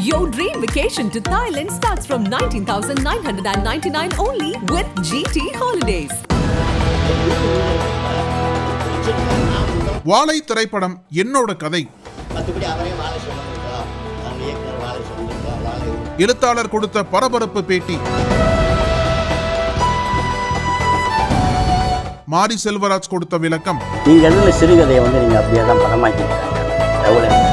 Your dream vacation to Thailand starts from 19,999 only with GT Holidays. வாழை திரைப்படம் என்னோட கதை. எழுத்தாளர் கொடுத்த பரபரப்பு பேட்டி. மாரி செல்வராஜ் கொடுத்த விளக்கம். எழுதின சிறுகதையை வந்து நீங்கள் அப்படியே தான்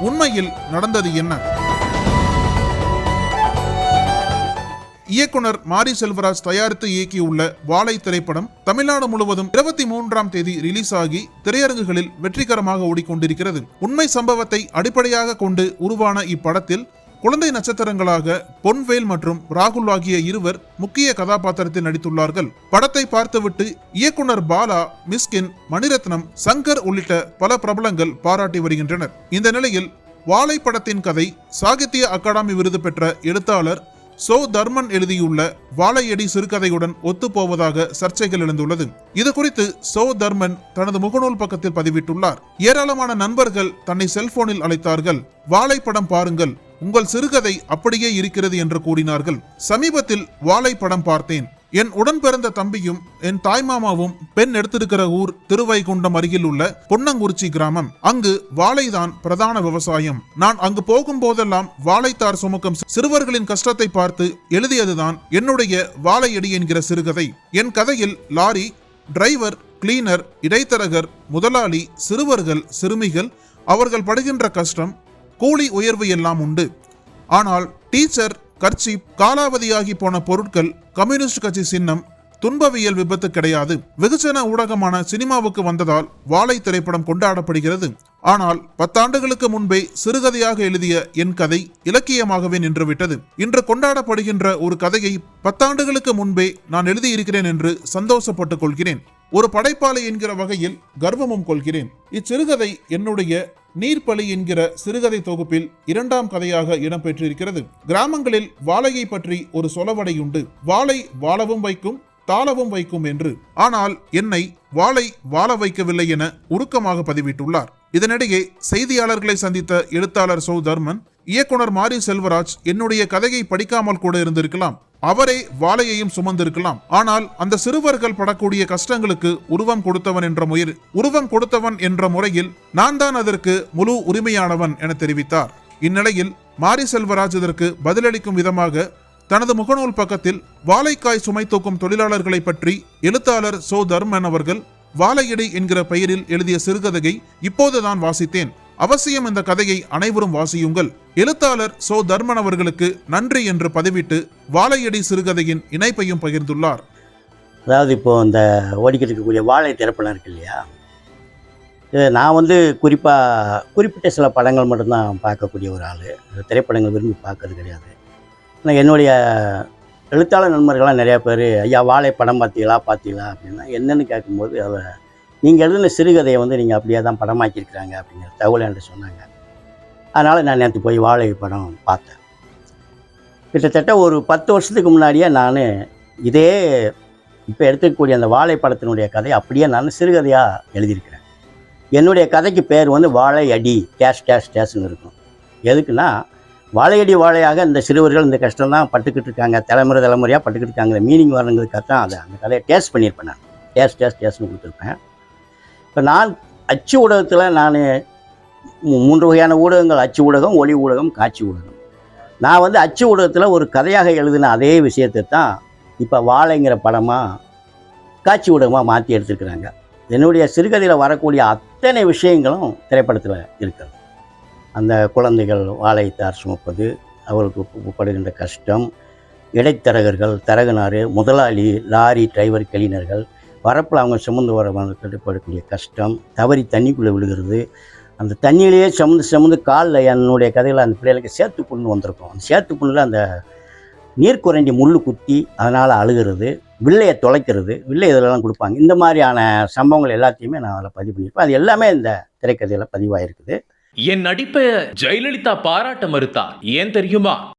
உண்மையில் நடந்தது என்ன? இயக்குனர் மாரி செல்வராஜ் தயாரித்து இயக்கியுள்ள வாழை திரைப்படம் தமிழ்நாடு முழுவதும் இருபத்தி மூன்றாம் தேதி ரிலீஸ் ஆகி திரையரங்குகளில் வெற்றிகரமாக ஓடிக்கொண்டிருக்கிறது. உண்மை சம்பவத்தை அடிப்படையாக கொண்டு உருவான இப்படத்தில் குழந்தை நட்சத்திரங்களாக பொன்வேல் மற்றும் ராகுல் ஆகிய இருவர் முக்கிய கதாபாத்திரத்தில் நடித்துள்ளார்கள். படத்தை பார்த்துவிட்டு இயக்குனர் பாலா மிஸ்கின் மணிரத்னம் சங்கர் உள்ளிட்ட பல பிரபலங்கள் பாராட்டி வருகின்றனர். இந்த நிலையில் வாழை படத்தின் கதை சாகித்ய அகாடமி விருது பெற்ற எழுத்தாளர் சோ தர்மன் எழுதியுள்ள வாழையடி சிறுகதையுடன் ஒத்துப்போவதாக சர்ச்சைகள் எழுந்துள்ளது. இது குறித்து சோ தர்மன் தனது முகநூல் பக்கத்தில் பதிவிட்டுள்ளார். ஏராளமான நண்பர்கள் தன்னை செல்போனில் அழைத்தார்கள். வாழைப்படம் படம் பாருங்கள். உங்கள் சிறுகதை அப்படியே இருக்கிறது என்று கூறினார்கள். சமீபத்தில் வாழைப்படம் படம் பார்த்தேன். என் உடன் பிறந்த தம்பியும் என் தாய்மாமாவும் பெண் எடுத்திருக்கிற ஊர் திருவைகுண்டம் அருகில் உள்ள பொன்னங்குறிச்சி கிராமம். அங்கு வாழைதான் பிரதான விவசாயம். நான் அங்கு போகும் போதெல்லாம் வாழைத்தார் சுமக்கும் சிறுவர்களின் கஷ்டத்தை பார்த்து எழுதியதுதான் என்னுடைய வாழையடி என்கிற சிறுகதை. என் கதையில் லாரி டிரைவர் கிளீனர் இடைத்தரகர் முதலாளி சிறுவர்கள் சிறுமிகள் அவர்கள் படுகின்ற கஷ்டம் கூலி உயர்வு எல்லாம் உண்டு. ஆனால் டீச்சர் கர்ச்சீப் காலாவதியாகி போன பொருட்கள் கம்யூனிஸ்ட் கட்சி சின்னம் துன்பவியல் விபத்து கிடையாது. வெகுஜன ஊடகமான சினிமாவுக்கு வந்ததால் வாழை திரைப்படம் கொண்டாடப்படுகிறது. ஆனால் பத்தாண்டுகளுக்கு முன்பே சிறுகதையாக எழுதிய என் கதை இலக்கியமாகவே நின்றுவிட்டது. இன்று கொண்டாடப்படுகின்ற ஒரு கதையை பத்தாண்டுகளுக்கு முன்பே நான் எழுதியிருக்கிறேன் என்று சந்தோஷப்பட்டுக் கொள்கிறேன். ஒரு படைப்பாளி என்கிற வகையில் கர்வமும் கொள்கிறேன். இச்சிறுகதை என்னுடைய நீர்ப்பலி என்கிற சிறுகதை தொகுப்பில் இரண்டாம் கதையாக இடம்பெற்றிருக்கிறது கிராமங்களில் வாழையை பற்றி ஒரு சொலவடை உண்டு. வாழை வாழவும் வைக்கும் தாளவும் வைக்கும் என்று. ஆனால் என்னை வாளை வாழ வைக்கவில்லை என உருக்கமாக பதிவிட்டுள்ளார். இதனிடையே செய்தியாளர்களை சந்தித்த எழுத்தாளர் சௌ தர்மன் இயக்குனர் மாரி செல்வராஜ் என்னுடைய கதையை படிக்காமல் கூட இருந்திருக்கலாம். அவரே வாழையையும் சுமந்திருக்கலாம். ஆனால் அந்த சிறுவர்கள் படக்கூடிய கஷ்டங்களுக்கு உருவம் கொடுத்தவன் என்ற முயல் உருவம் கொடுத்தவன் என்ற முறையில் நான் தான் அதற்கு முழு உரிமையானவன் என தெரிவித்தார். இந்நிலையில் மாரி செல்வராஜ் இதற்கு பதிலளிக்கும் விதமாக தனது முகநூல் பக்கத்தில் வாழைக்காய் சுமை தூக்கும் தொழிலாளர்களை பற்றி எழுத்தாளர் சோ தர்மன் அவர்கள் வாழையடி என்கிற பெயரில் எழுதிய சிறுகதையை இப்போதுதான் வாசித்தேன். அவசியம் இந்த கதையை அனைவரும் வாசியுங்கள். எழுத்தாளர் சோ தர்மன் அவர்களுக்கு நன்றி என்று பதிவிட்டு வாழையடி சிறுகதையின் இணைப்பையும் பகிர்ந்துள்ளார். அதாவது இப்போது இந்த ஓடிக்கிட்டு இருக்கக்கூடிய வாழை திரைப்படம் இருக்கு இல்லையா? இது நான் வந்து குறிப்பாக குறிப்பிட்ட சில படங்கள் மட்டும்தான் பார்க்கக்கூடிய ஒரு ஆள். திரைப்படங்கள் விரும்பி பார்க்கறது கிடையாது. ஆனால் என்னுடைய எழுத்தாளர் நண்பர்கள்லாம் நிறையா பேர் ஐயா வாழை படம் பார்த்தீங்களா? பார்த்தீங்களா? அப்படின்னா என்னென்னு கேட்கும்போது அதை நீங்கள் எழுதின சிறுகதையை வந்து நீங்கள் அப்படியே தான் படமாக்கியிருக்கிறாங்க அப்படிங்கிற தகவல் என்று சொன்னாங்க. அதனால் நான் நேற்று போய் வாழை படம் பார்த்தேன். கிட்டத்தட்ட ஒரு பத்து வருஷத்துக்கு முன்னாடியே நான் இதே இப்போ எடுத்துக்கக்கூடிய அந்த வாழை படத்தினுடைய கதை அப்படியே நான் சிறுகதையாக எழுதியிருக்கிறேன். என்னுடைய கதைக்கு பேர் வந்து வாழை அடி டேஷ் டேஷ் டேஷ்னு இருக்கும். எதுக்குன்னா வாழையடி வாழையாக இந்த சிறுவர்கள் இந்த கஷ்டம் தான் பட்டுக்கிட்டு இருக்காங்க தலைமுறை தலைமுறையாக பட்டுக்கிட்டு இருக்காங்க மீனிங் வரணுங்கிறதுக்காக தான் அதை அந்த கதையை டேஸ்ட் பண்ணியிருப்பேன் நான். டேஸ்ட் டேஸ்ட் டேஸ்ட்னு கொடுத்துருப்பேன். இப்போ நான் அச்சு ஊடகத்தில் நான் மூன்று வகையான ஊடகங்கள். அச்சு ஊடகம் ஒளி ஊடகம் காட்சி ஊடகம். நான் வந்து அச்சு ஊடகத்தில் ஒரு கதையாக எழுதின அதே விஷயத்தை தான் இப்போ வாழைங்கிற படமாக காட்சி ஊடகமாக மாற்றி எடுத்துருக்குறாங்க. என்னுடைய சிறுகதையில் வரக்கூடிய அத்தனை விஷயங்களும் திரைப்படத்தில் இருக்கிறது. அந்த குழந்தைகள் வாழைத்தார் சுமப்பது அவர்களுக்கு படுகின்ற கஷ்டம் இடைத்தரகர்கள் தரகனார் முதலாளி லாரி டிரைவர் கிளீனர்கள் வரப்பில் அவங்க சுமந்து வர கட்டுப்படக்கூடிய கஷ்டம். தவறி தண்ணிக்குள்ளே விழுகிறது. அந்த தண்ணியிலேயே சுமந்து சுமந்து காலில் என்னுடைய கதையில் அந்த பிள்ளைகளுக்கு சேர்த்து புண்ணு வந்திருக்கும். அந்த சேர்த்து புண்ணில் அந்த நீர் குறைஞ்சி முள் குத்தி அதனால் அழுகிறது. வில்லையை தொலைக்கிறது. வில்லை இதெல்லாம் கொடுப்பாங்க. இந்த மாதிரியான சம்பவங்கள் எல்லாத்தையுமே நான் அதில் பதிவு பண்ணியிருப்பேன். அது எல்லாமே இந்த திரைக்கதையில் பதிவாயிருக்குது. என் நடிப்பை ஜெயலலிதா பாராட்ட மறுத்தார் ஏன் தெரியுமா?